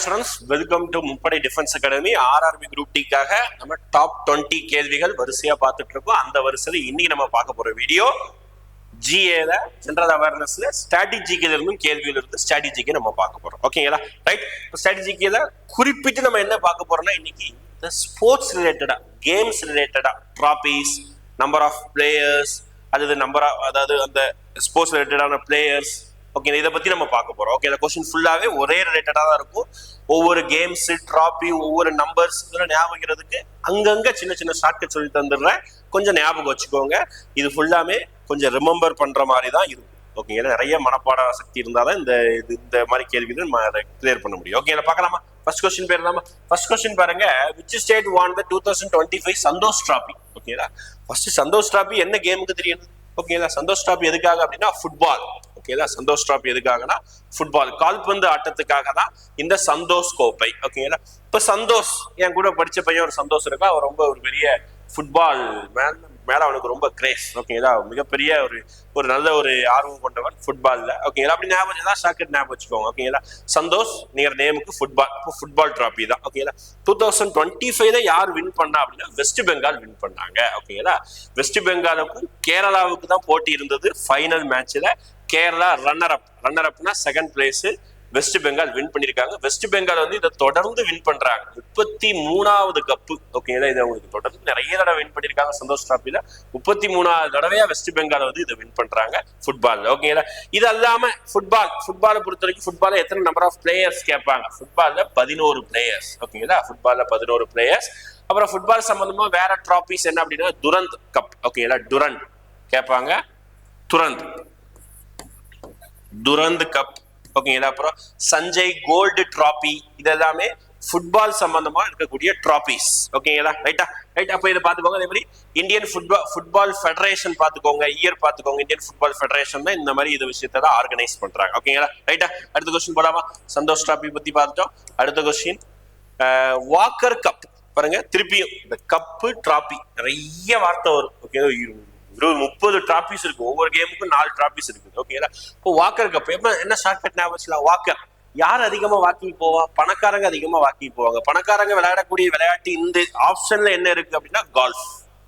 Hi students welcome to முப்படை defence academy RRB group டிக்காக நம்ம டாப் டுவெண்ட்டி கேள்விகள் வரிசையா பார்த்துட்டு இருக்கோம். அந்த வரிசையில் இன்னைக்கு நம்ம பார்க்க போற வீடியோ ஜிஏல ஜென்ரல் அவேர்னஸ்ல ஸ்ட்ராட்டஜிக்கில இருந்தும் கேள்வியில இருந்து ஸ்ட்ராட்டஜிக்கு நம்ம பார்க்க போறோம். ஓகேங்களா ரைட் ஸ்ட்ராட்டஜிக்கில குறிப்பிட்டு நம்ம என்ன பார்க்க போறோம்னா இன்னைக்கு இந்த ஸ்போர்ட்ஸ் ரிலேட்டடா கேம்ஸ் ரிலேட்டடா ட்ராபிஸ் நம்பர் ஆஃப் பிளேயர்ஸ் அல்லது நம்பர் ஆஃப் அதாவது அந்த ஸ்போர்ட்ஸ் ரிலேட்டடான பிளேயர்ஸ் ஓகே இதை பத்தி நம்ம பார்க்க போறோம். ஓகே இந்த கொஸ்டின் ஃபுல்லாவே ஒரே ரிலேட்டடா தான் இருக்கும். ஒவ்வொரு கேம்ஸ் ட்ராபி ஒவ்வொரு நம்பர்ஸ் இதெல்லாம் ஞாபகம் அங்கங்க சின்ன சின்ன ஷார்ட்கட் சொல்லி தந்துடுறேன். கொஞ்சம் ஞாபகம் வச்சுக்கோங்க. இது ஃபுல்லாமே கொஞ்சம் ரிமெம்பர் பண்ற மாதிரி தான் இருக்கும். ஓகே நிறைய மனப்பாட சக்தி இருந்தாலும் இந்த இது இந்த மாதிரி கேள்விகள் நம்ம கிளியர் பண்ண முடியும். ஓகே இதை பார்க்கலாமா? ஃபர்ஸ்ட் கொஸ்டின் பேரலாமா ஃபர்ஸ்ட் கொஸ்டின் பாருங்க. Which state won the two thousand twenty five Santosh trophy ஓகேங்களா ஃபர்ஸ்ட் சந்தோஷ் டிராபி என்ன கேமுக்கு தெரியும்? ஓகேங்களா சந்தோஷ் டிராபி எதுக்காக அப்படின்னா ஃபுட்பால் ஓகேங்களா சந்தோஷ் டிராபி எதுக்காகனா ஃபுட்பால் கால்பந்து ஆட்டத்துக்காக தான் இந்த சந்தோஷ் கோப்பை. ஓகேங்களா இப்ப சந்தோஷ் என் கூட படிச்ச பையன் ஒரு சந்தோஷ் இருக்கா? அவர் ரொம்ப ஒரு பெரிய ஃபுட்பால் மேல மேல அவனுக்கு ரொம்ப கிரேஸ் ஓகேங்களா மிகப்பெரிய ஒரு ஒரு நல்ல ஒரு ஆர்வம் கொண்டவன் ஃபுட்பால்ல ஓகேங்களா அப்படி ஞாபகம் தான் ஷாக்கெட் ஞாபகம் வச்சுக்கோங்க. ஓகேங்களா சந்தோஷ் நீங்க நேமுக்கு ஃபுட்பால் இப்போ ஃபுட்பால் டிராபி தான். ஓகேங்களா டூ தௌசண்ட் டுவெண்ட்டி ஃபைவ்ல யார் வின் பண்ணா அப்படின்னா வெஸ்ட் பெங்கால் வின் பண்ணாங்க. ஓகேங்களா வெஸ்ட் பெங்காலுக்கும் கேரளாவுக்கு தான் போட்டி இருந்தது ஃபைனல் மேட்ச்ல கேரளா ரன்னர் அப் ரன்னர் அப்னா second place West Bengal win பண்ணிருக்காங்க. வெஸ்ட் பெங்கால் வந்து இதை தொடர்ந்து வின் பண்றாங்க. முப்பத்தி மூணாவது கப்பு ஓகேங்களா இதை அவங்களுக்கு தொடர்ந்து நிறைய தடவை வின் பண்ணிருக்காங்க. சந்தோஷ் டிராபில முப்பத்தி மூணாவது தடவையா வெஸ்ட் பெங்கால் வந்து இதை வின் பண்றாங்க ஃபுட்பால் ஓகேங்களா இது அல்லாம ஃபுட்பால் ஃபுட்பாலை பொறுத்த வரைக்கும் ஃபுட்பால எத்தனை நம்பர் ஆஃப் பிளேயர்ஸ் கேட்பாங்க? ஃபுட்பால்ல பதினோரு பிளேயர்ஸ் ஓகேங்களா ஃபுட்பால்ல பதினோரு பிளேயர்ஸ் அப்புறம் ஃபுட்பால் சம்பந்தமா வேற டிராபிஸ் என்ன அப்படின்னா துரந்த் கப் ஓகேங்களா டுரண்ட் கேட்பாங்க. Durand Durand cup. ஓகேங்களா அப்புறம் சஞ்சய் கோல்டு ட்ராபி இதெல்லாமே ஃபுட்பால் சம்பந்தமா இருக்கக்கூடிய ட்ராபிஸ் ஓகேங்களா ரைட்டா ரைட் அப்போ இதை பார்த்துக்கோங்க. அதே மாதிரி இந்தியன் ஃபுட்பால் ஃபுட்பால் ஃபெடரேஷன் பார்த்துக்கோங்க. இயர் பார்த்துக்கோங்க. இந்தியன் ஃபுட்பால் ஃபெடரேஷன் தான் இந்த மாதிரி இது விஷயத்த தான் ஆர்கனைஸ் பண்றாங்க. ஓகேங்களா ரைட்டா அடுத்த கொஸ்டின் போலாமா? சந்தோஷ் ட்ராபி பத்தி பார்த்துட்டோம். அடுத்த கொஸ்டின் வாக்கர் கப் பாருங்க திருப்பியும் இந்த கப்பு டிராபி நிறைய வார்த்தை வரும். ஓகே இருபது முப்பது டிராபிஸ் இருக்கு. ஒவ்வொரு கேமுக்கும் நாலு டிராபிஸ் இருக்குது. ஓகேங்களா இப்போ வாக்கர் கப் எப்ப என்ன ஷார்ட்கட் ஞாபகம் வாக்கர் யார் அதிகமா வாக்கிங் போவா? பணக்காரங்க அதிகமா வாக்கிங் போவாங்க. பணக்காரங்க விளையாடக்கூடிய விளையாட்டு இந்த ஆப்ஷன்ல என்ன இருக்கு அப்படின்னா கால்ஃப்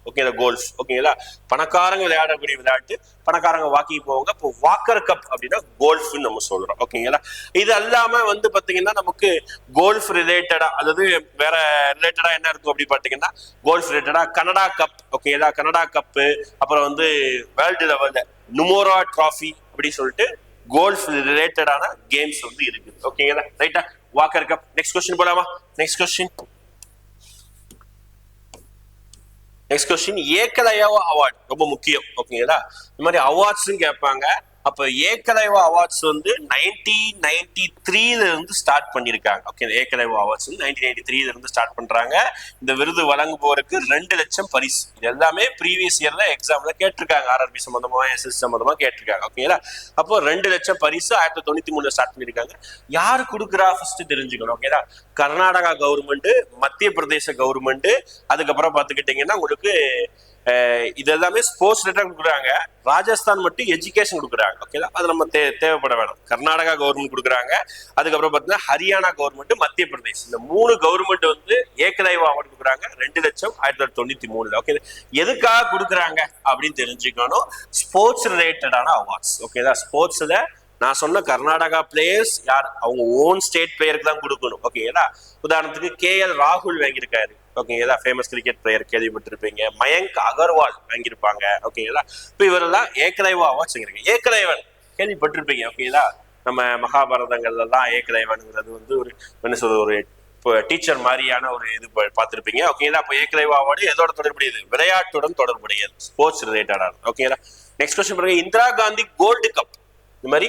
ஓகே கோல்ஃப் ஓகேங்களா பணக்காரங்க விளையாடக்கூடிய விளையாட்டு பணக்காரங்க வாக்கிங் போவாங்க. இப்போ வாக்கர் கப் அப்படின்னா கோல்ஃப்னு நம்ம சொல்றோம். ஓகேங்களா இது அல்லாம வந்து பாத்தீங்கன்னா நமக்கு கோல்ஃப் ரிலேட்டடா அதாவது வேற ரிலேட்டடா என்ன இருக்கும் அப்படி பாத்தீங்கன்னா கோல்ஃப் ரிலேட்டடா கனடா கப் ஓகேங்களா கனடா கப்பு அப்புறம் வந்து வேர்ல்டு லெவல்ல நுமோரா ட்ராஃபி அப்படி சொல்லிட்டு கோல்ஃப் ரிலேட்டடான கேம்ஸ் வந்து இருக்குது. ஓகேங்களா ரைட்டா வாக்கர் கப் நெக்ஸ்ட் கொஸ்டின் போலாமா? Next question next question Ekalavya award ரொம்ப முக்கியம் ஓகேங்களா இந்த மாதிரி அவார்ட்ஸும் கேட்பாங்க. அப்ப ஏகலைவா அவார்ட்ஸ் வந்து நைன்டீன் நைன்டி த்ரீல இருந்து ஸ்டார்ட் பண்ணிருக்காங்க. ஓகே ஏகலைவா அவார்ட்ஸ் வந்து நைன்டீன் நைன்டி த்ரீல இருந்து ஸ்டார்ட் பண்றாங்க. இந்த விருது வழங்குபவருக்கு ரெண்டு லட்சம் பரிசு. இது எல்லாமே ப்ரீவியஸ் இயர்ல எக்ஸாம்ல கேட்டிருக்காங்க. ஆர்ஆர்பி சம்பந்தமா எஸ்எஸ் சம்பந்தமா கேட்டிருக்காங்க. ஓகேங்களா அப்போ ரெண்டு லட்சம் பரிசு ஆயிரத்தி தொண்ணூத்தி மூணுல ஸ்டார்ட் பண்ணிருக்காங்க. யாரு கொடுக்குறா ஃபர்ஸ்ட் தெரிஞ்சுக்கணும். ஓகேடா கர்நாடகா கவர்மெண்ட் மத்திய பிரதேச கவர்மெண்ட் அதுக்கப்புறம் பாத்துக்கிட்டீங்கன்னா உங்களுக்கு இது எல்லாமே ஸ்போர்ட்ஸ் ரிலேட்டாக கொடுக்குறாங்க. ராஜஸ்தான் மட்டும் எஜுகேஷன் கொடுக்குறாங்க. ஓகேதா அது நம்ம தே தேவைப்பட வேணும். கர்நாடகா கவர்மெண்ட் கொடுக்குறாங்க. அதுக்கப்புறம் பார்த்தீங்கன்னா ஹரியானா கவர்மெண்ட் மத்திய பிரதேஷ். இந்த மூணு கவர்மெண்ட் வந்து ஏகலைவா அவார்டு கொடுக்குறாங்க. ரெண்டு லட்சம் ஆயிரத்தி தொள்ளாயிரத்தி தொண்ணூற்றி மூணுல ஓகே எதுக்காக கொடுக்குறாங்க அப்படின்னு தெரிஞ்சுக்கணும். ஸ்போர்ட்ஸ் ரிலேட்டடான அவார்ட்ஸ் ஓகேதா ஸ்போர்ட்ஸில் நான் சொன்ன கர்நாடகா பிளேயர்ஸ் யார்? அவங்க ஓன் ஸ்டேட் பிளேயருக்கு தான் கொடுக்கணும். ஓகேங்களா உதாரணத்துக்கு கே எல் ராகுல் வாங்கியிருக்காரு. ஓகேங்களா ஃபேமஸ் கிரிக்கெட் பிளேயர் கேள்விப்பட்டிருப்பீங்க. மயங்க் அகர்வால் வாங்கியிருப்பாங்க. ஓகேங்களா? இப்போ இவரெல்லாம் ஏக்கலைவா அவார்ட்ஸ் வாங்கியிருக்காங்க. ஏகலைவன் கேள்விப்பட்டிருப்பீங்க ஓகேங்களா? நம்ம மகாபாரதங்கள்லாம் ஏகலைவனுங்கிறது வந்து ஒரு என்ன சொல்றது ஒரு இப்போ டீச்சர் மாதிரியான ஒரு இது பார்த்துருப்பீங்க. ஓகேங்களா? அப்போ ஏகலைவா அவார்டு எதோட தொடர்புடையது? விளையாட்டுடன் தொடர்புடையது. ஸ்போர்ட்ஸ் ரிலேட்டடான ஓகேங்களா? நெக்ஸ்ட் கொஸ்டின் பாருங்க. இந்திரா காந்தி கோல்டு கப் இந்த மாதிரி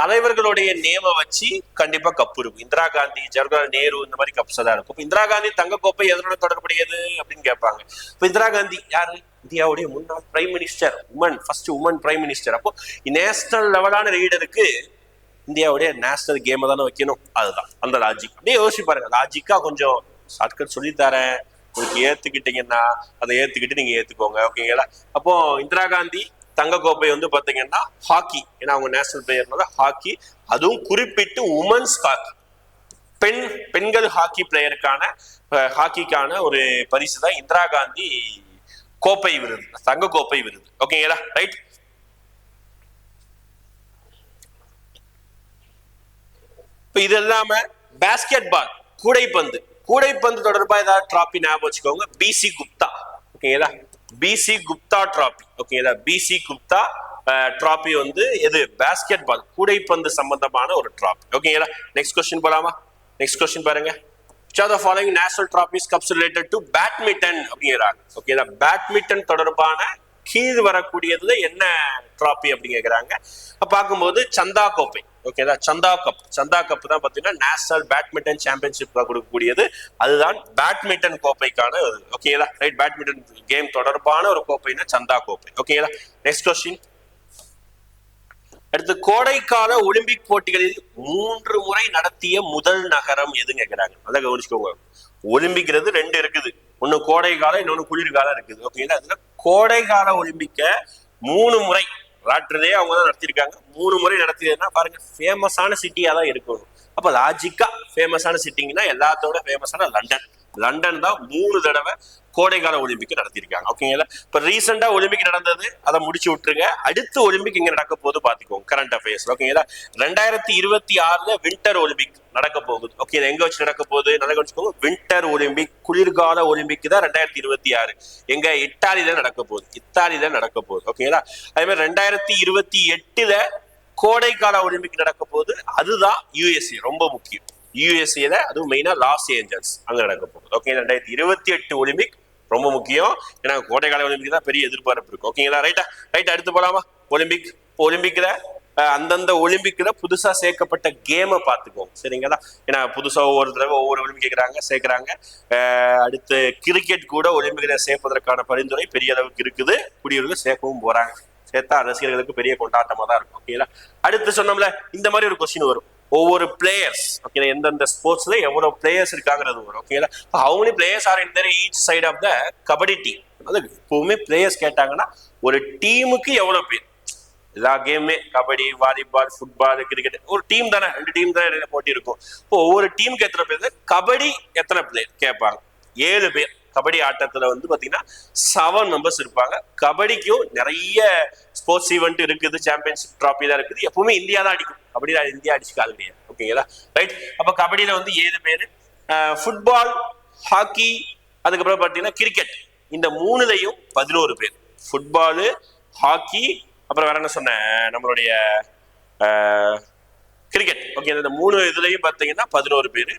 தலைவர்களுடைய நேம வச்சு கண்டிப்பா கப்பு இருக்கும். இந்திரா காந்தி ஜவஹர்லால் நேரு இந்த மாதிரி கப்ஸ் தான் இருக்கும். இந்திரா காந்தி தங்க கோப்பை எதனோட தொடர்புடையது அப்படின்னு கேட்பாங்க. இப்ப இந்திரா காந்தி யாரு? இந்தியாவுடைய முன்னாள் prime minister woman first woman prime minister அப்போ நேஷனல் லெவலான ரீடருக்கு இந்தியாவுடைய நேஷனல் கேமை தானே வைக்கணும். அதுதான். அந்த லாஜிக் அப்படியே யோசிச்சு பாருங்க. லாஜிக்கா கொஞ்சம் ஷார்ட்கட் சொல்லி தரேன். உங்களுக்கு ஏத்துக்கிட்டீங்கன்னா அதை ஏத்துக்கிட்டு நீங்க ஏத்துக்கோங்க. ஓகேங்களா அப்போ இந்திரா காந்தி தங்க கோப்பை வந்து பாத்தீங்கன்னா ஹாக்கி. ஏன்னா அவங்க நேஷனல் பிளேயர்னால ஹாக்கி. அதுவும் குறிப்பிட்டு உமன்ஸ் ஹாக்கி பெண் பெண்கள் ஹாக்கி பிளேயருக்கான ஹாக்கிக்கான ஒரு பரிசு தான் இந்திரா காந்தி கோப்பை விருது. தங்க கோப்பை விருது ஓகேங்களா ரைட் இப்ப இது இல்லாம பேஸ்கெட் பால் கூடைப்பந்து. கூடைப்பந்து தொடர்பா ஏதாவது டிராபி ஞாபகம் வச்சுக்கோங்க. பிசி குப்தா ஓகேங்களா பிசி குப்தா டிராபி ஓகேங்களா பிசி குப்தா டிராபி வந்து எது? பேஸ்கெட் பால் கூடைப்பந்து சம்பந்தமான ஒரு டிராபி ஓகேங்களா நெக்ஸ்ட் கொஸ்டின் போலாமா? நெக்ஸ்ட் கொஸ்டின் பாருங்க. Which are the following national trophies cups related அப்படிங்கிறாங்க. ஓகேங்களா பேட்மிண்டன் தொடர்பான கீழ் வரக்கூடியதுல என்ன டிராபி அப்படின்னு பார்க்கும்போது சந்தா கோப்பை. ஓகேதா சந்தா கப் சந்தா கப் தான் பாத்தீங்கன்னா நேஷனல் பேட்மிண்டன் சாம்பியன்ஷிப் கொடுக்கக்கூடியது. அதுதான் பேட்மிண்டன் கோப்பைக்கான ஓகேதா ரைட் பேட்மிண்டன் கேம் தொடர்பான ஒரு கோப்பைனா சந்தா கோப்பை ஓகேதா நெக்ஸ்ட் கொஸ்டின் அடுத்து கோடைக்கால ஒலிம்பிக் போட்டிகளில் மூன்று முறை நடத்திய முதல் நகரம் எதுன்னு கேக்குறாங்க நல்லா கவனிச்சுக்கோங்க. ஒலிம்பிக்கிறது ரெண்டு இருக்குது. ஒண்ணு கோடை காலம் இன்னொன்னு குளிர்காலம் இருக்குது. ஓகேங்களா அதுல கோடை கால ஒலிம்பிக்க மூணு முறை ராட்டுறதே அவங்க தான் நடத்தியிருக்காங்க. மூணு முறை நடத்தியதுன்னா பாருங்க ஃபேமஸான சிட்டியாக தான் இருக்கணும். அப்போ லாஜிக்காக ஃபேமஸான சிட்டிங்கன்னா எல்லாத்தோட ஃபேமஸான லண்டன் லண்டன் தான் மூணு தடவை கோடைக்கால ஒலிம்பிக் நடத்தியிருக்காங்க. ஓகேங்களா இப்போ ரீசெண்டாக ஒலிம்பிக் நடந்தது அதை முடிச்சு விட்டுருங்க. அடுத்த ஒலிம்பிக் இங்கே நடக்க போது பாத்துக்கோங்க கரண்ட் அஃபேர்ஸ் ஓகேங்களா ரெண்டாயிரத்தி இருபத்தி ஆறுல வின்டர் ஒலிம்பிக் நடக்க போகுது. ஓகே எங்கே வச்சு நடக்க போகுது? நடக்க வச்சுக்கோங்க வின்டர் ஒலிம்பிக் குளிர்கால ஒலிம்பிக் தான் ரெண்டாயிரத்தி இருபத்தி ஆறு. எங்க? இத்தாலியில் நடக்க போகுது. இத்தாலியில நடக்க போகுது. ஓகேங்களா அதே மாதிரி ரெண்டாயிரத்தி இருபத்தி எட்டுல கோடைக்கால ஒலிம்பிக் நடக்க போகுது. அதுதான் யூஎஸ்ஏ ரொம்ப முக்கியம். யூஎஸ்ஏல அதுவும் மெயினா லாஸ் ஏஞ்சல்ஸ் அங்க நடக்க போகுது. ஓகே ரெண்டாயிரத்தி இருபத்தி எட்டு ஒலிம்பிக் ரொம்ப முக்கியம். ஏன்னா கோடைக்கால ஒலிம்பிக் தான் பெரிய எதிர்பார்ப்பு இருக்கு. ஓகேங்களா ரைட்டா ரைட் அடுத்து போலாமா? ஒலிம்பிக் ஒலிம்பிக்ல அந்தந்த ஒலிம்பிக்ல புதுசா சேர்க்கப்பட்ட கேமை பார்த்துக்கோங்க சரிங்களா? ஏன்னா புதுசா ஒவ்வொரு தடவை ஒவ்வொரு ஒலிம்பிக் கேட்கறாங்க சேர்க்குறாங்க. அடுத்து கிரிக்கெட் கூட ஒலிம்பிக்ல சேர்ப்பதற்கான பரிந்துரை பெரிய அளவுக்கு இருக்குது. குடியுரிமை சேர்க்கவும் போறாங்க. சேர்த்தா ரசிகர்களுக்கு பெரிய கொண்டாட்டமா தான் இருக்கும். ஓகேங்களா அடுத்து சொன்னோம்ல இந்த மாதிரி ஒரு கொஸ்டின் வரும். ஒவ்வொரு பிளேயர்ஸ் ஓகே எந்தெந்த ஸ்போர்ட்ஸ்ல எவ்வளவு பிளேயர்ஸ் இருக்காங்கிறது வரும் ஓகேங்களா how many players are in their of the kabaddi team அதாவது எப்பவுமே பிளேயர்ஸ் கேட்டாங்கன்னா ஒரு டீமுக்கு எவ்வளவு பேர்? எல்லா கேமுமே கபடி வாலிபால் ஃபுட்பால் கிரிக்கெட் ஒரு டீம் தானே ரெண்டு டீம் தானே போட்டி இருக்கும். இப்போ ஒவ்வொரு டீமுக்கு எத்தனை பேர்? கபடி எத்தனை பிளேயர் கேட்பாங்க. ஏழு பேர். கபடி ஆட்டத்துல வந்து பாத்தீங்கன்னா செவன் மெம்பர்ஸ் இருப்பாங்க. கபடிக்கும் நிறைய ஸ்போர்ட்ஸ் ஈவெண்ட் இருக்குது சாம்பியன்ஷிப் ட்ராஃபி தான் இருக்குது. எப்பவுமே இந்தியா தான் அடிக்கும். கபடி இந்தியா அடிச்சு கால் கிடையாது. ஓகேங்களா ரைட் அப்ப கபடியில வந்து ஏழு பேர். ஃபுட்பால் ஹாக்கி அதுக்கப்புறம் பாத்தீங்கன்னா கிரிக்கெட் இந்த மூணுலையும் பதினோரு பேர். ஃபுட்பாலு ஹாக்கி அப்புறம் வேற என்ன சொன்னேன்? நம்மளுடைய கிரிக்கெட் ஓகே இந்த மூணு இதுலயும் பாத்தீங்கன்னா பதினோரு பேர்.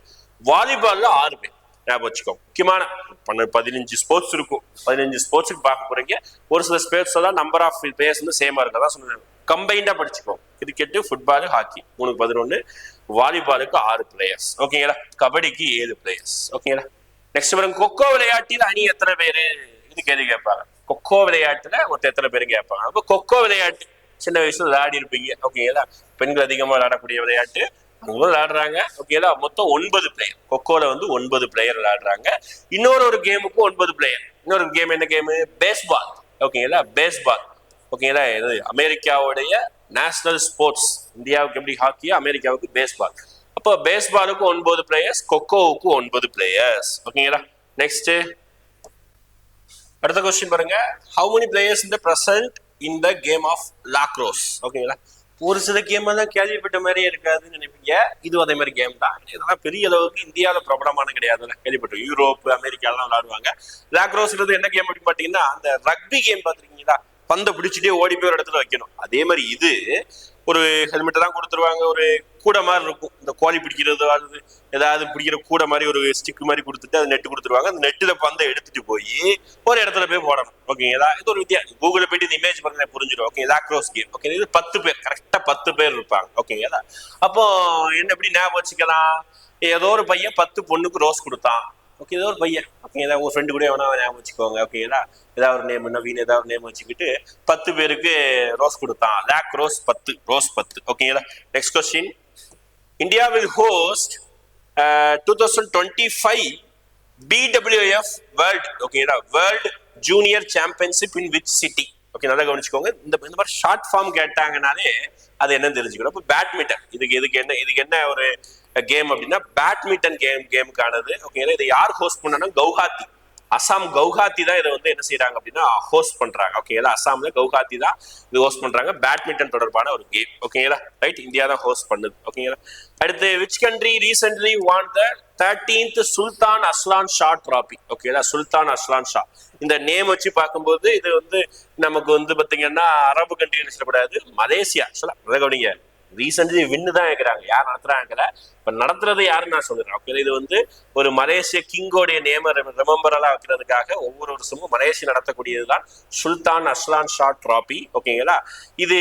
வாலிபால்ல ஆறு பேர். ஞாபகம் வச்சுக்கோ. முக்கியமான பன்னெண்டு பதினஞ்சு ஸ்போர்ட்ஸ் இருக்கும். பதினஞ்சு ஸ்போர்ட்ஸுக்கு பார்க்க போறீங்க. ஒரு சில ஸ்போர்ட்ஸ் எல்லாம் நம்பர் ஆஃப் பிளேயர்ஸ் வந்து சேமா இருக்கு? அதான் சொன்னேன். கம்பைண்டா படிச்சுக்கோ. கிரிக்கெட் ஃபுட்பாலு ஹாக்கி மூணுக்கு பதினொன்று வாலிபாலுக்கு ஆறு பிளேயர்ஸ் ஓகேங்களா கபடிக்கு ஏழு பிளேயர்ஸ் ஓகேங்களா நெக்ஸ்ட் பாருங்க. கொக்கோ விளையாட்டில் அணி எத்தனை பேர்? இது கேள்வி கேட்பாங்க. கொக்கோ விளையாட்டுல ஒருத்தர் எத்தனை பேர் கேட்பாங்க. அப்போ கொக்கோ விளையாட்டு சின்ன வயசுல விளையாடி இருப்பீங்க ஓகேங்களா பெண்கள் அதிகமா விளையாடக்கூடிய விளையாட்டு. அவங்களும் விளையாடுறாங்க ஓகேங்களா மொத்தம் ஒன்பது பிளேயர் கொக்கோல வந்து ஒன்பது பிளேயர் விளையாடுறாங்க இன்னொரு ஒரு கேமுக்கு ஒன்பது பிளேயர் இன்னொரு கேம் என்ன கேமு பேஸ்பால் ஓகேங்களா பேஸ்பால் ஓகேங்களா இது அமெரிக்காவுடைய நேஷனல் ஸ்போர்ட்ஸ் இந்தியாவுக்கு எப்படி ஹாக்கியா அமெரிக்காவுக்கு பேஸ்பால் அப்போ பேஸ்பாலுக்கு ஒன்பது பிளேயர்ஸ் கொக்கோவுக்கு ஒன்பது பிளேயர்ஸ் ஓகேங்களா நெக்ஸ்ட் அடுத்த கொஸ்டின் பாருங்க. ஹவு மெனி பிளேயர்ஸ் இந்த present in the game of lacrosse ஓகேங்களா ஒரு சில கேம் தான் கேள்விப்பட்ட மாதிரியே இருக்காதுன்னு நினைப்பீங்க. இது அதே மாதிரி கேம் தான். இதெல்லாம் பெரிய அளவுக்கு இந்தியாவில் பிரபலமான கிடையாது. கேள்விப்பட்டோம் யூரோப் அமெரிக்காலாம் விளையாடுவாங்க. லாக்ரோஸ்ன்றது என்ன கேம் அப்படின்னு பார்த்தீங்கன்னா அந்த ரக்பி கேம் பார்த்துருக்கீங்களா? பந்தை பிடிச்சிட்டே ஓடி போய் ஒரு இடத்துல வைக்கணும். அதே மாதிரி இது ஒரு ஹெல்மெட் தான் கொடுத்துருவாங்க. ஒரு கூடை மாதிரி இருக்கும். இந்த கோழி பிடிக்கிறது அது ஏதாவது பிடிக்கிற கூடை மாதிரி ஒரு ஸ்டிக் மாதிரி கொடுத்துட்டு அது நெட்டு கொடுத்துருவாங்க. அந்த நெட்டில் பந்தை எடுத்துட்டு போய் ஒரு இடத்துல போய் போடணும். ஓகேங்களா இது ஒரு வித்தியாசம் கூகுளில் போயிட்டு இந்த இமேஜ் பாருங்க புரிஞ்சிடும். ஓகே க்ரோஸ் கேம் ஓகே இது பத்து பேர் கரெக்டாக பத்து பேர் இருப்பாங்க. ஓகேங்களா அப்போ என்ன எப்படி ஞாபகம் வச்சுக்கலாம்? ஏதோ ஒரு பையன் பத்து பொண்ணுக்கு ரோஸ் கொடுத்தான். ஓகே ஏதோ ஒரு பையன். ஏதாவது உங்கள் ஃப்ரெண்டு கூட வேணா ஞாபகம் வச்சுக்கோங்க. ஓகேங்களா ஏதாவது ஒரு நேம் நவீன் ஏதாவது ஒரு நேம் வச்சுக்கிட்டு பத்து பேருக்கு ரோஸ் கொடுத்தான். லேக் ரோஸ் பத்து ரோஸ் பத்து. ஓகேங்களா next question India will host two thousand twenty five BWF world ஓகேங்களா world junior championship in which city okay நல்லா கவனிச்சுக்கோங்க. இந்த இந்த மாதிரி ஷார்ட் ஃபார்ம் கேட்டாங்கனாலே அது என்னன்னு தெரிஞ்சுக்கணும். இப்போ பேட்மிண்டன் இதுக்கு இதுக்கு என்ன இதுக்கு என்ன ஒரு கேம் அப்படின்னா பேட்மிண்டன் கேம் கேமுக்கானது ஓகேங்களா இதை யார் ஹோஸ்ட் பண்ணனா கவுஹாத்தி அசாம் கவுஹாத்தி தான் இதை வந்து என்ன செய்யறாங்க அப்படின்னா ஹோஸ்ட் பண்றாங்க. ஓகேங்களா அசாம்ல கவுஹாத்தி தான் இது ஹோஸ்ட் பண்றாங்க. பேட்மிண்டன் தொடர்பான ஒரு கேம் ஓகேங்களா ரைட் இந்தியா தான் ஹோஸ்ட் பண்ணுது. ஓகேங்களா அடுத்து which country recently won the thirteenth Sultan Azlan Shah trophy ஓகேங்களா சுல்தான் அஸ்லான் ஷா இந்த நேம் வச்சு பார்க்கும்போது இது வந்து நமக்கு வந்து பாத்தீங்கன்னா அரபு கண்ட்ரி சொல்லப்படாது மலேசியா. சொல்ல கவனிங்க. ரீசெண்ட்லி வின்னு தான் கேட்குறாங்க யார் நடத்துறாங்கல இப்ப நடத்துறது யாருன்னு நான் சொல்லுறேன் ஓகே இது வந்து ஒரு மலேசிய கிங்கோடைய நேம ரிமம்பரெல்லாம் வைக்கிறதுக்காக ஒவ்வொரு வருஷமும் மலேசியா நடத்தக்கூடியதுதான் சுல்தான் அஸ்லான் ஷா ட்ராபி ஓகேங்களா இது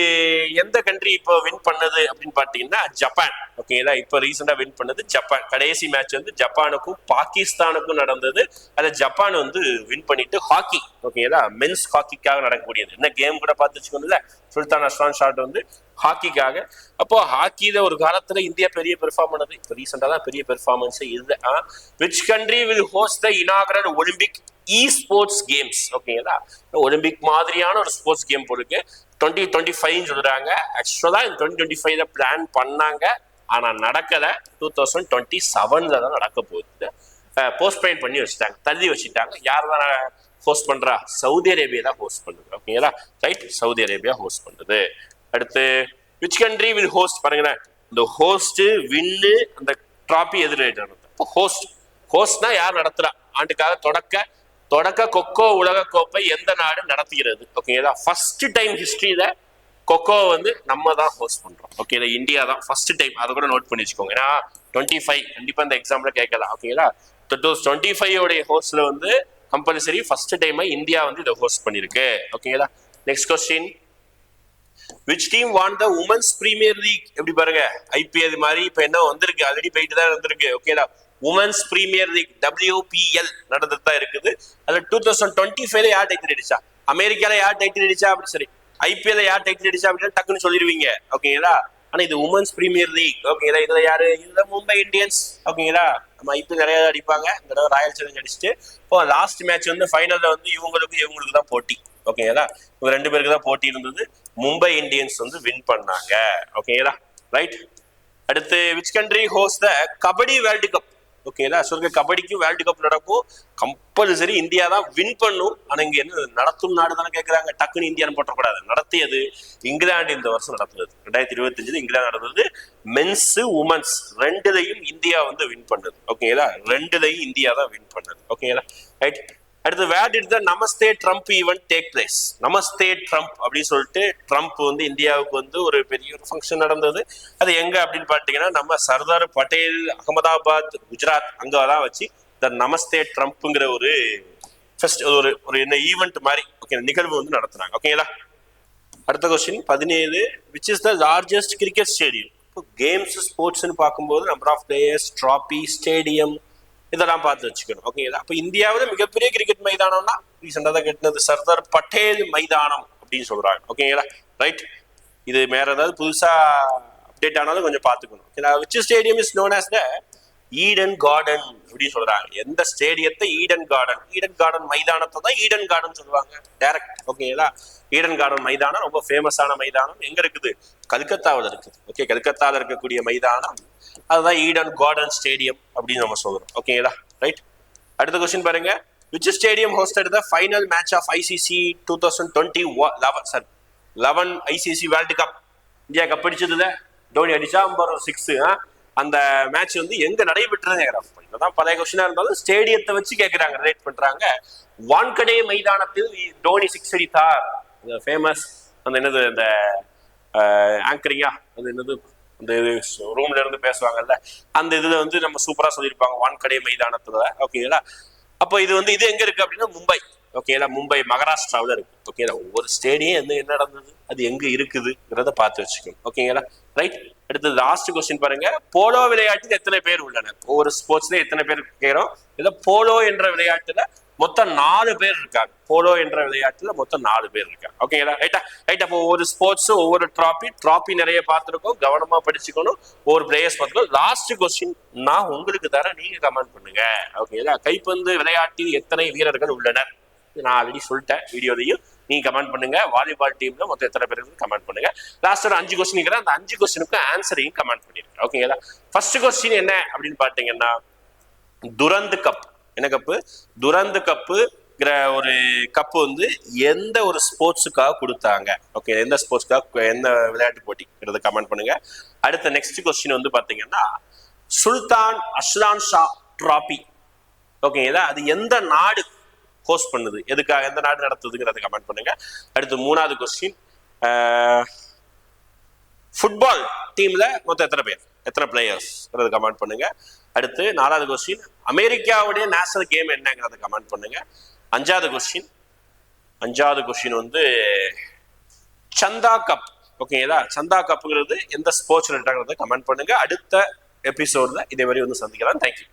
எந்த கண்ட்ரி இப்போ வின் பண்ணது அப்படின்னு பார்த்தீங்கன்னா ஜப்பான் ஓகேங்களா இப்போ ரீசெண்டாக வின் பண்ணது ஜப்பான் கடைசி மேட்ச் வந்து ஜப்பானுக்கும் பாகிஸ்தானுக்கும் நடந்தது. அதில் ஜப்பான் வந்து வின் பண்ணிட்டு ஹாக்கி ஓகேங்களா மென்ஸ் ஹாக்கிக்காக நடக்கக்கூடியது. என்ன கேம் கூட பார்த்து வச்சுக்கோங்கள சுல்தான் அஸ்லான் ஷாட் வந்து ஹாக்கிக்காக. அப்போ ஹாக்கியில ஒரு காலத்துல இந்தியா பெரிய பெர்ஃபார்ம் பண்ணது. இப்போ ரீசெண்டாக தான் பெரிய பெர்ஃபார்மன்ஸே இல்லை which country will host the inaugural Olympic esports games ஓகேங்களா? ஒலிம்பிக் மாதிரியான ஒரு ஸ்போர்ட்ஸ் கேம் போருக்கு டுவெண்ட்டி டுவெண்ட்டி ஃபைவ் சொல்றாங்க ஆக்சுவலாக இந்த டுவெண்ட்டி டுவெண்ட்டி ஃபைவ்ல பிளான் பண்ணாங்க. ஆனா நடக்கல. டூ தௌசண்ட் டுவெண்ட்டி செவன்ல தான் நடக்க போகுது. போஸ்ட்பைன் பண்ணி வச்சுட்டாங்க. தள்ளி வச்சுட்டாங்க. யார் தான் ஹோஸ்ட் பண்றா? சவுதி அரேபியா தான் ஹோஸ்ட் பண்ணுது. ஓகேங்களா? ரைட் சவுதி அரேபியா ஹோஸ்ட் பண்ணுது. அடுத்து விச் கண்ட்ரி வில் ஹோஸ்ட் பாருங்களேன். இந்த ஹோஸ்ட் வின்னு அந்த ட்ராபி எதிர்த்து ஹோஸ்ட் ஹோஸ்ட்னா யார் நடத்துறா? ஆண்டுக்காக தொடக்க தொடக்க கொக்கோ உலக கோப்பை எந்த நாடு நடத்துகிறது? ஓகேங்களா ஃபர்ஸ்ட் டைம் ஹிஸ்டரியில கொக்கோ வந்து நம்ம தான் ஹோஸ்ட் பண்றோம். ஓகே இந்தியா தான் ஃபர்ஸ்ட் டைம் அதை கூட நோட் பண்ணி வச்சுக்கோங்க. ஏன்னா டுவெண்ட்டி ஃபைவ் கண்டிப்பா இந்த எக்ஸாம்ல கேட்கலாம். ஓகேங்களா டுவெண்ட்டி ஃபைவ் உடைய ஹோஸ்ட்ல வந்து கம்பல்சரி ஃபர்ஸ்ட் டைம் இந்தியா வந்து இதை ஹோஸ்ட் பண்ணிருக்கு. ஓகேங்களா next question which team won the women's premier league எப்படி பாருங்க ஐபிஎல் மாதிரி இப்ப என்ன வந்திருக்கு? ஆல்ரெடி போயிட்டு தான் வந்திருக்கு. ஓகேடா உமன்ஸ் பிரீமியர் லீக் டபிள்யூபிஎல் நடந்துட்டு தான் இருக்குது. அதுல டூ தௌசண்ட் டுவெண்ட்டி ஃபைவ்ல யார் டைட்டில் அடிச்சா? அமெரிக்கால யார் டைட்டில் அடிச்சா? அப்படி சரி. ஐபிஎல் யார் டைட்டில் அடிச்சா? அப்படின்னு டக்குன்னு சொல்லிடுவீங்க. ஓகேங்களா ஆனா இது உமன்ஸ் பிரீமியர் லீக் ஓகேங்களா இதுல யாரு? இதுல மும்பை இந்தியன்ஸ் ஓகேங்களா நம்ம ஐபிஎல் நிறைய அடிப்பாங்க. இந்த தடவை ராயல் சேலஞ்ச் அடிச்சுட்டு இப்போ லாஸ்ட் மேட்ச் வந்து ஃபைனல்ல வந்து இவங்களுக்கு இவங்களுக்கு தான் போட்டி. ஓகேங்களா இவங்க ரெண்டு பேருக்கு தான் போட்டி இருந்தது. மும்பை இந்தியன்ஸ் வந்து வின் பண்ணாங்க. ஓகேங்களா ரைட் அடுத்து which country host the kabaddi world cup ஓகேங்களா சொல்லுங்க கபடிக்கும் வேர்ல்டு கப் நடக்கும். கம்பல்சரி இந்தியா தான் வின் பண்ணும். ஆனா இங்க என்ன நடத்தும் நாடு தானே கேட்கறாங்க டக்குன்னு இந்தியான்னு போட்டக்கூடாது. நடத்தியது இங்கிலாந்து இந்த வருஷம் நடத்துனது. ரெண்டாயிரத்தி இருபத்தஞ்சுல இங்கிலாந்து நடந்தது. மென்ஸ் உமன்ஸ் ரெண்டுதையும் இந்தியா வந்து வின் பண்ணது. ஓகேங்களா ரெண்டுதையும் இந்தியா தான் வின் பண்ணது. ஓகேங்களா ரைட் அடுத்து where did the Namaste Trump event take place Namaste Trump அப்படின்னு சொல்லிட்டு ட்ரம்ப் வந்து இந்தியாவுக்கு வந்து ஒரு பெரிய ஒரு ஃபங்க்ஷன் நடந்தது. அது எங்க அப்படின்னு பார்த்தீங்கன்னா நம்ம சர்தார் பட்டேல் அகமதாபாத் குஜராத் அங்கெல்லாம் வச்சு த நமஸ்தே ட்ரம்ப்ங்கிற ஒரு ஃபெஸ்ட் ஒரு ஒரு என்ன ஈவெண்ட் மாதிரி ஓகே நிகழ்வு வந்து நடத்துனாங்க ஓகேங்களா அடுத்த கொஸ்டின் பதினேழு which is the largest cricket stadium இப்போ கேம்ஸ் ஸ்போர்ட்ஸ்னு பார்க்கும்போது number of players trophy stadium இதெல்லாம் பார்த்து வச்சுக்கணும். ஓகேங்களா அப்போ இந்தியாவில் மிகப்பெரிய கிரிக்கெட் மைதானம்னா ரீசெண்டாக தான் கட்டினது சர்தார் பட்டேல் மைதானம் அப்படின்னு சொல்கிறாங்க ஓகேங்களா ரைட் இது வேற ஏதாவது புதுசாக அப்டேட் ஆனாலும் கொஞ்சம் பார்த்துக்கணும். ஓகேங்களா which stadium is known as the Eden garden அப்படின்னு சொல்றாங்க. எந்த ஸ்டேடியத்தை ஈடன் கார்டன் ஈடன் கார்டன் மைதானத்தை தான் ஈடன் கார்டன் சொல்லுவாங்க. டைரக்ட் ஓகேங்களா ஈடன் கார்டன் மைதானம் ரொம்ப ஃபேமஸான மைதானம். எங்க இருக்குது? கல்கத்தாவில் இருக்குது. ஓகே கல்கத்தாவில் இருக்கக்கூடிய மைதானம் அதுதான் ஈடன் கார்டன் ஸ்டேடியம் அப்படின்னு நம்ம சொல்றோம். ஓகேங்களா ரைட் அடுத்த கொஸ்டின் பாருங்க. Which stadium hosted the final match of ICC two thousand twenty eleven sir eleven ICC world cup India cup அடிச்சதுல Dhoni அடிச்சா ஐம்பது சிக்ஸ் அந்த மேட்ச் வந்து எங்க நடைபெற்றதுன்னு கேட்கறாங்க என்னதான் பழைய கொஸ்டினா இருந்தாலும் ஸ்டேடியத்தை வச்சு கேட்கிறாங்க ரிலேட் பண்றாங்க. வான்கடே மைதானத்தில் டோனி சிக்ஸ் அடித்தார். ஃபேமஸ் அந்த என்னது அந்த ஆங்கரிங்கா அது என்னது அந்த இது ரூம்ல இருந்து பேசுவாங்கல்ல. அந்த இதுல வந்து நம்ம சூப்பரா சொல்லியிருப்பாங்க வான்கடே மைதானத்துல. ஓகேங்களா? அப்போ இது வந்து இது எங்க இருக்கு அப்படின்னா மும்பை. ஓகேங்களா மும்பை மகாராஷ்டிராவில் இருக்கு. ஓகேங்களா ஒவ்வொரு ஸ்டேடியம் என்ன என்ன நடந்தது அது எங்க இருக்குதுங்கிறத பார்த்து வச்சுக்கணும். ஓகேங்களா ரைட் அடுத்தது லாஸ்ட் கொஸ்டின் பாருங்க. போலோ விளையாட்டில் எத்தனை பேர் உள்ளனர்? ஒவ்வொரு ஸ்போர்ட்ஸ்ல எத்தனை பேர் கேட்கிறோம்? இதில் போலோ என்ற விளையாட்டுல மொத்தம் நாலு பேர் இருக்காங்க. போலோ என்ற விளையாட்டுல மொத்தம் நாலு பேர் இருக்காங்க. ஓகேங்களா ரைட்டா ரைட் அப்போ ஒவ்வொரு ஸ்போர்ட்ஸும் ஒவ்வொரு ட்ராபி ட்ராபி நிறைய பார்த்துருக்கோம். கவனமா படிச்சுக்கணும். ஒவ்வொரு பிளேயர்ஸ் பார்த்துக்கணும் லாஸ்ட் கொஸ்டின் நான் உங்களுக்கு தர நீங்க கமெண்ட் பண்ணுங்க. ஓகேங்களா கைப்பந்து விளையாட்டில் எத்தனை வீரர்கள் உள்ளனர்? நான் ஆல்ரெடி சொல்லிட்டேன் வீடியோலையும். நீங்க கமெண்ட் பண்ணுங்க. வாலிபால் டீம்ல மொத்தம் எத்தனை பேருக்கு கமெண்ட் பண்ணுங்க. லாஸ்ட் ஒரு அஞ்சு கொஸ்டின் அந்த அஞ்சு கொஸ்டினுக்கு ஆன்சரையும் கமெண்ட் பண்ணிருக்கேன். ஓகேங்களா ஃபர்ஸ்ட் கொஸ்டின் என்ன அப்படின்னு பாத்தீங்கன்னா துரந்து கப் என்ன கப்பு துரந்து கப்புங்கிற ஒரு கப்பு வந்து எந்த ஒரு ஸ்போர்ட்ஸுக்காக கொடுத்தாங்க? ஓகே எந்த ஸ்போர்ட்ஸ்க்காக எந்த விளையாட்டு போட்டிங்கிறத கமெண்ட் பண்ணுங்க. அடுத்த நெக்ஸ்ட் கொஸ்டின் வந்து பாத்தீங்கன்னா சுல்தான் அஸ்லான் ஷா டிராபி ஓகேங்களா அது எந்த நாடு ஹோஸ்ட் பண்ணுது. எதுக்காக எந்த நாடு நடத்துதுங்கிறத கமெண்ட் பண்ணுங்க. அடுத்து மூணாவது கொஸ்டின் ஃபுட்பால் டீம்ல மொத்தம் எத்தனை பேர்? எத்தனை பிளேயர்ஸ் கமெண்ட் பண்ணுங்க. அடுத்து நாலாவது கொஸ்டின் அமெரிக்காவுடைய நேஷனல் கேம் என்னங்கிறத கமெண்ட் பண்ணுங்க. அஞ்சாவது கொஸ்டின் அஞ்சாவது கொஸ்டின் வந்து சந்தா கப் ஓகேங்களா சந்தா கப்புங்கிறது எந்த ஸ்போர்ட்ஸ் கமெண்ட் பண்ணுங்க. அடுத்த எபிசோட்ல இதே மாதிரி வந்து சந்திக்கலாம். தேங்க்யூ